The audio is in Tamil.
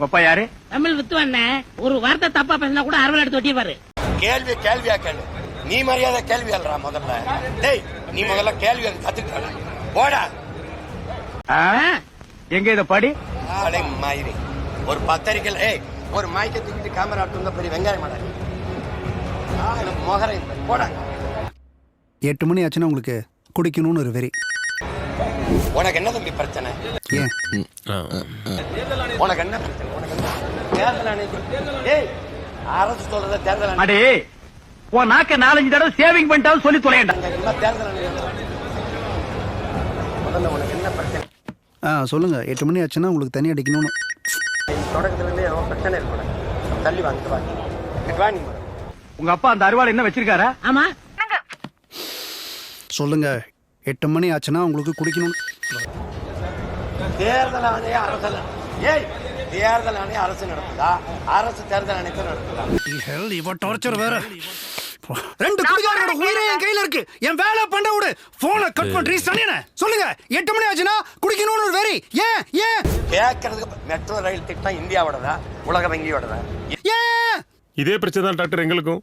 அப்பா யாரு? தமிழ் வித்துவண்ண ஒரு வார்த்தை தப்பா பேசினா கூட அரவல் எடுத்து ஒட்டிப்பாரு. கேள்வி கேள்வியா கேளு. நீ மரியாதை கேள்வி அல்லறா முதல்ல. டேய் நீ முதல்ல கேள்வி கத்துக்கிட்ட போடா. ஆ? எங்க இத படி? ஆளே மாயிரி. ஒரு பத்திரிக்கையில் ஏய் ஒரு மைக்க தூக்கிட்டு கேமரா இருந்த பெரிய வெங்காயம் மாடா. மொகரை போடா. எட்டு மணி ஆச்சுன்னா உங்களுக்கு குடிக்கணும்னு ஒரு வெறி. உனக்கு என்ன தம்பி பிரச்சனை? உனக்கு என்ன பிரச்சனை? உனக்கு என்ன? தேர்தல் ஆணையம் ஏய் அரசு சொல்றத தேர்தல் ஆணையம் உன் நாக்க நாலஞ்சு தடவை சேவிங் பண்ணிட்டாலும் சொல்லி தொலையண்டா. தேர்தல் ஆணையம் முதல்ல உனக்கு என்ன பிரச்சனை? ஆ சொல்லுங்க. எட்டு மணி ஆச்சுன்னா உங்களுக்கு தண்ணி அடிக்கணும்னு. நீ தொடக்கத்துல இருந்தே ஏதோ பிரச்சனை இருக்கு உனக்கு. தள்ளி வாங்கிட்டு வா இங்கிட்டு வா. நீ முதல்ல. உங்க அப்பா அந்த அருவாள் என்ன வச்சிருக்காரா? ஆமா. சொல்லுங்க. எட்டு மணி ஆச்சுன்னா உங்களுக்கு குடிக்கணும். தேர்தல் ஆணையம் அரசு ஏய் தேர்தல் ஆணையம் அரசு நடத்துதா அரசு தேர்தல் ஆணையத்தை நடத்துதா இவ டார்ச்சர் வேற. ரெண்டு குடிகாரோட உயிரே என் கையில இருக்கு. என் வேலை பண்ண விடு. போனை கட் பண்றீ சனியன. சொல்லுங்க எட்டு மணி ஆச்சுன்னா குடிக்கணும்னு ஒரு வெறி. ஏன் ஏன்? கேட்கறதுக்கு மெட்ரோ ரயில் திட்டம் இந்தியாவோடதா? உலக வங்கியோடதா ஏன்? இதே பிரச்சனை தான் டாக்டர் எங்களுக்கும்?